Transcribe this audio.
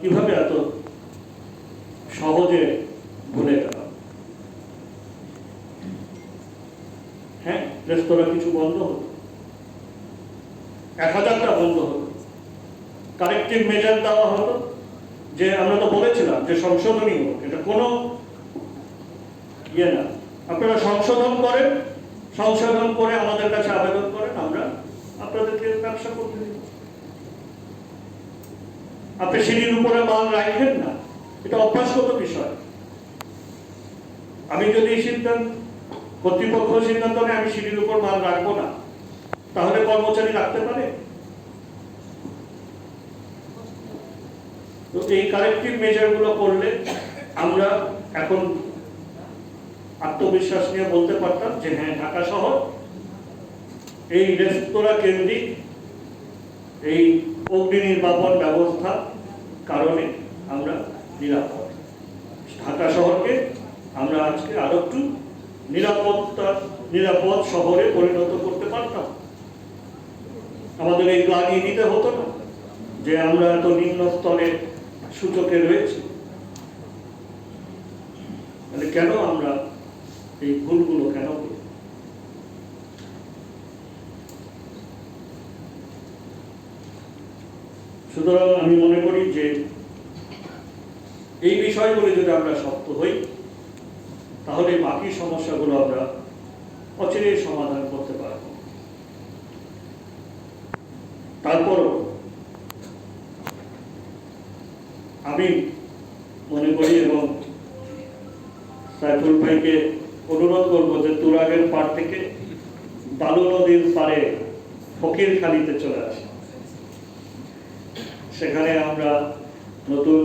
কীভাবে এত সহজে ভুলে গেলাম হ্যাঁ রেস্তোরাঁ কিছু বন্ধ হতো এক হাজারটা বন্ধ হতো কারেক্টিভ মেজার দেওয়া হতো যে, আমরা তো বলেছিলাম যে সংশোধনী হোক, এটা কোনো ইয়ে না। আপনারা সংশোধন করেন, সংশোধন করে আমাদের কাছে আবেদন করেন, আমরা আপনাদেরকে ব্যবসা করতে দিব আপনি সিঁড়ির উপরে মাল রাখেন না। এটা অভ্যাসগত বিষয়। আমি যদি সিদ্ধান্ত, কর্তৃপক্ষ সিদ্ধান্ত নেয়, আমি সিঁড়ির উপর মাল রাখব না। তাহলে কর্মচারী রাখতে পারে? তো এই কারেক্টিভ মেজারগুলো করলে আমরা এখন আত্মবিশ্বাস নিয়ে বলতে পারতাম যে হ্যাঁ ঢাকা শহর এই রেস্তোরাঁ কেন্দ্রিক এই অগ্নি নির্বাপন ব্যবস্থা কারণে আমরা নিরাপদ। ঢাকা শহরকে আমরা আজকে আরও একটু নিরাপত্তা, নিরাপদ শহরে পরিণত করতে পারতাম। আমাদের এই গ্লানি নিতে হতো না যে আমরা এত নিম্ন স্তরে সূচকে রয়েছি। কেন আমরা এই ভুলগুলো কেন করি সুতরাং আমি মনে করি যে এই বিষয়গুলো যদি আমরা শক্ত হই, তাহলে বাকি সমস্যাগুলো আমরা অচিরেই সমাধান করতে পারব। তারপরও আমি মনে করি এবং সাইফুল ভাইকে অনুরোধ করব যে তুরাগের পার থেকে বালু নদীর পারে ফকির খালিতে চলে আসে। সেখানে আমরা নতুন